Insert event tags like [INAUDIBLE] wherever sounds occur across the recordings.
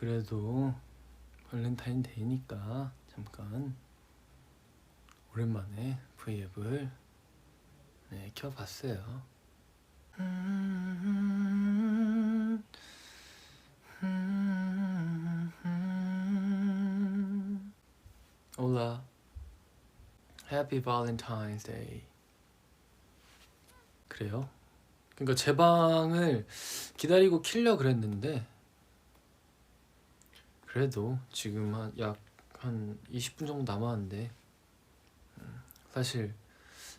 그래도 발렌타인데이니까 잠깐 오랜만에 V앱을 네, 켜봤어요. Hola. Happy Valentine's Day. 그래요? 그러니까 제 방을 기다리고 키려 그랬는데 그래도 지금 한 약 한 20분 정도 남았는데 음, 사실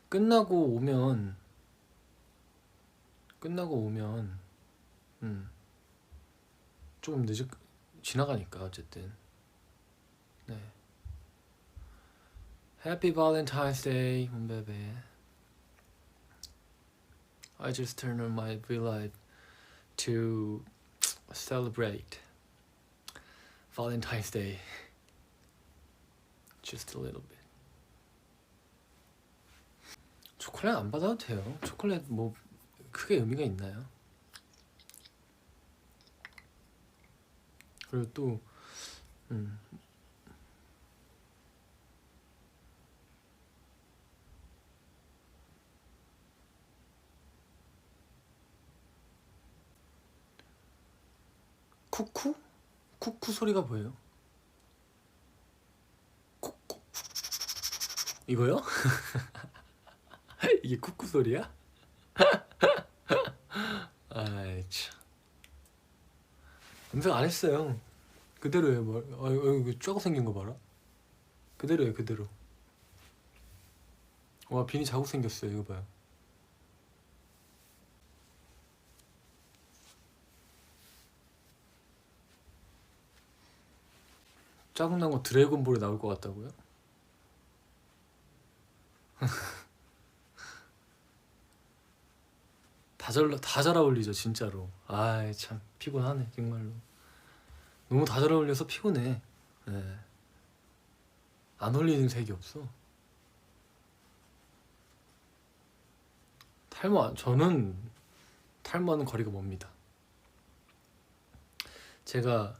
끝나고 오면 끝나고 오면 음 조금 늦을 지나가니까 어쨌든 네 Happy Valentine's Day, 문베베. I just turned on my V-Live to celebrate Valentine's Day. Just a little bit. 초콜릿 안 받아도 돼요. 초콜릿 뭐 크게 의미가 있나요? 그리고 또 음, 쿠쿠? 쿠쿠 소리가 뭐예요? 쿠쿠 이거요? [LAUGHS] 이게 쿠쿠 소리야? [LAUGHS] 아이 참 검색 안 했어요 그대로 해 뭐. 아 이거 쫙 생긴 거 봐라 그대로 해 그대로 와 비니 자국 생겼어요 이거 봐요 짜증난 거 드래곤볼에 나올 것 같다고요? [LAUGHS] 다 잘, 다잘 어울리죠 진짜로. 아이 참 피곤하네 정말로. 너무 다 잘 어울려서 피곤해. 예. 안 어울리는 색이 없어. 탈모 안- 저는 탈모하는 거리가 멉니다. 제가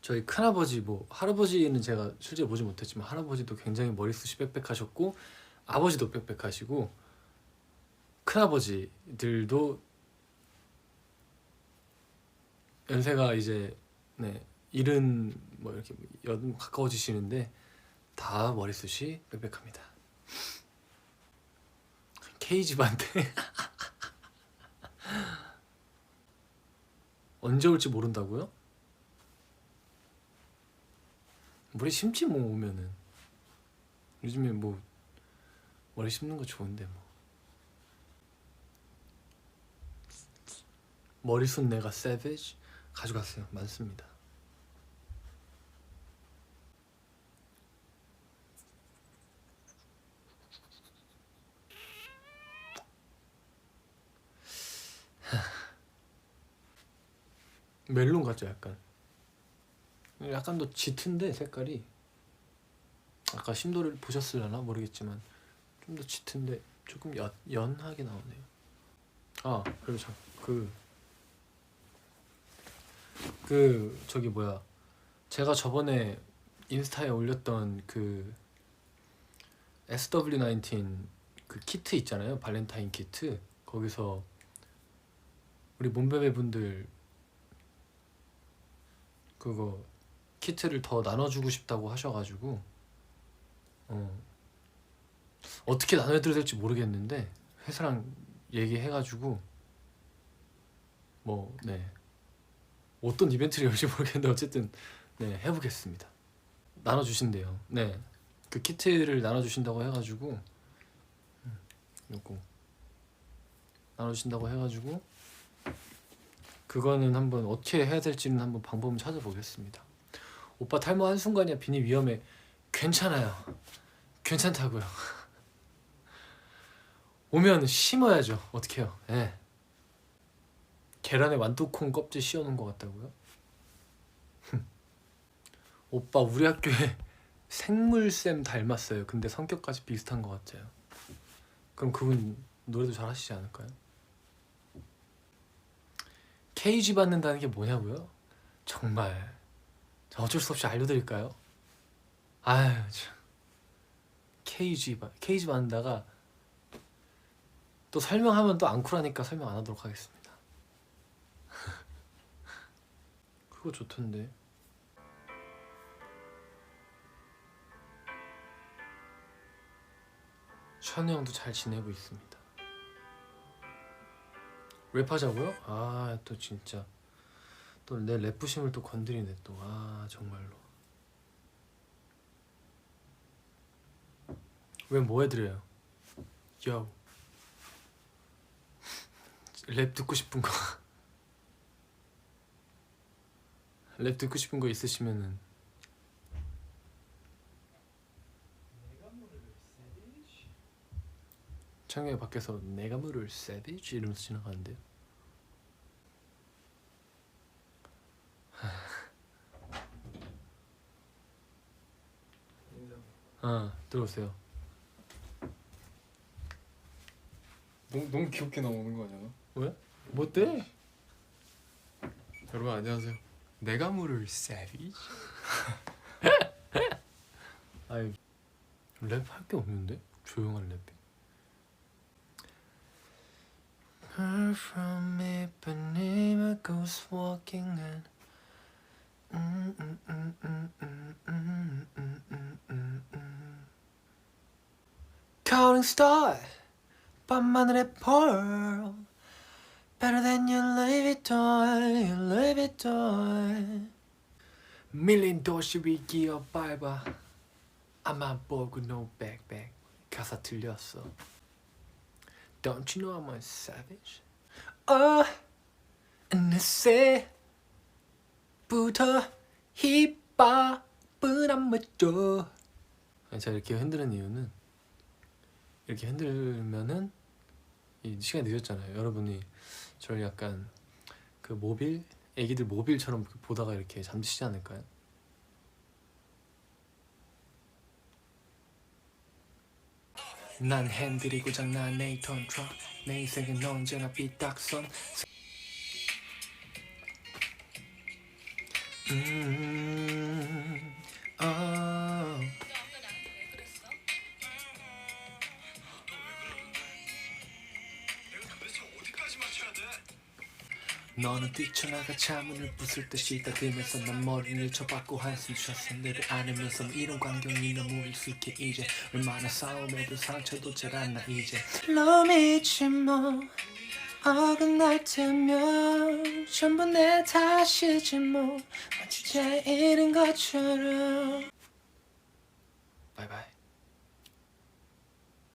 저희 큰아버지 뭐 할아버지는 제가 실제로 보지 못했지만 할아버지도 굉장히 머리숱이 빽빽하셨고 아버지도 빽빽하시고 큰아버지들도 연세가 이제 네 일은 뭐 이렇게 연 가까워지시는데 다 머리숱이 빽빽합니다. K 집한테 [LAUGHS] 언제 올지 모른다고요? 머리 심지 뭐 오면은 요즘에 뭐 머리 심는 거 좋은데 뭐. 머리숱 내가 세비지 가져갔어요. 많습니다. 멜론 같죠 약간 약간 더 짙은데 색깔이. 아까 심도를 보셨으려나? 모르겠지만 좀 더 짙은데 조금 연, 연하게 나오네요. 아 그리고 잠그 그 저기 뭐야. 제가 저번에 인스타에 올렸던 그 SW19 그 키트 있잖아요. 발렌타인 키트. 거기서 우리 몸베베 분들 그거 키트를 더 나눠주고 싶다고 하셔가지고 어 어떻게 나눠드려야 될지 모르겠는데 회사랑 얘기해가지고 뭐 네. 어떤 이벤트를 열지 모르겠는데 어쨌든 네 해보겠습니다. 나눠주신대요. 네그 키트를 나눠주신다고 해가지고 음, 요거. 나눠주신다고 해가지고 그거는 한번 어떻게 해야 될지는 한번 방법을 찾아보겠습니다. 오빠 탈모 한 순간이야 비니 위험해. 괜찮아요. 괜찮다고요. [LAUGHS] 오면 심어야죠. 어떡해요. 예. 계란에 완두콩 껍질 씌워놓은 것 같다고요? 오빠 우리 학교에 [LAUGHS] 생물쌤 닮았어요. 근데 성격까지 비슷한 것 같아요. 그럼 그분 노래도 잘 하시지 않을까요? 케이지 받는다는 게 뭐냐고요? 정말 자, 어쩔 수 없이 알려드릴까요? 아유 참 케이지 바- 케이지 받는다가 또 설명하면 또 안 쿨하니까 설명 안 하도록 하겠습니다. [LAUGHS] 그거 좋던데. 션우 형도 잘 지내고 있습니다. 랩하자고요? 아 또 진짜 또 내 랩부심을 또 건드리네 또 아 정말로 왜 뭐 해드려요? 요. 랩 듣고 싶은 거. [LAUGHS] 랩 듣고 싶은 거 있으시면은 창에 밖에서 내가 물을 세비지 이러면서 지나가는데요. 아 들어오세요. 너무 너무 귀엽게 나오는 거 아니야? 왜? 뭐 때? 여러분 안녕하세요. 내가 물을 세비지. 아이 랩할 게 없는데 조용한 랩이. Heard from Ipanema goes walking in. Mm, mm, mm, mm, mm, mm, mm, mm, mm, mm. Counting star, 밤하늘의 pearl. Better than your Louis Vuitton, your Louis Vuitton. 밀린 도시 위 기어 밟아. 아마 보고 no backpack 가사 틀렸어 Don't you know I'm a savage? 어 어느새부터 힙합은 안 맞죠 제가 이렇게 흔드는 이유는 이렇게 흔들면은 이 시간이 늦었잖아요 여러분이 저를 약간 그 모빌 애기들 모빌처럼 보다가 이렇게 잠드시지 않을까요? 난 핸들이 고장난 네이턴 트럭 내 인생은 언제나 삐딱선 음, 어. 너는 뛰쳐나가 차문을 부술 듯이 따들면서 난 머리를 쳐박고 한숨 쉬었어. 너를 안으면서 이런 광경이 너무 익숙해 이제. 얼마나 싸움에도 상처도 잘 안 나 이제. 너 믿지 뭐 어긋날 테면 전부 내 탓이지 뭐. 마치 제 잃은 것처럼. 바이바이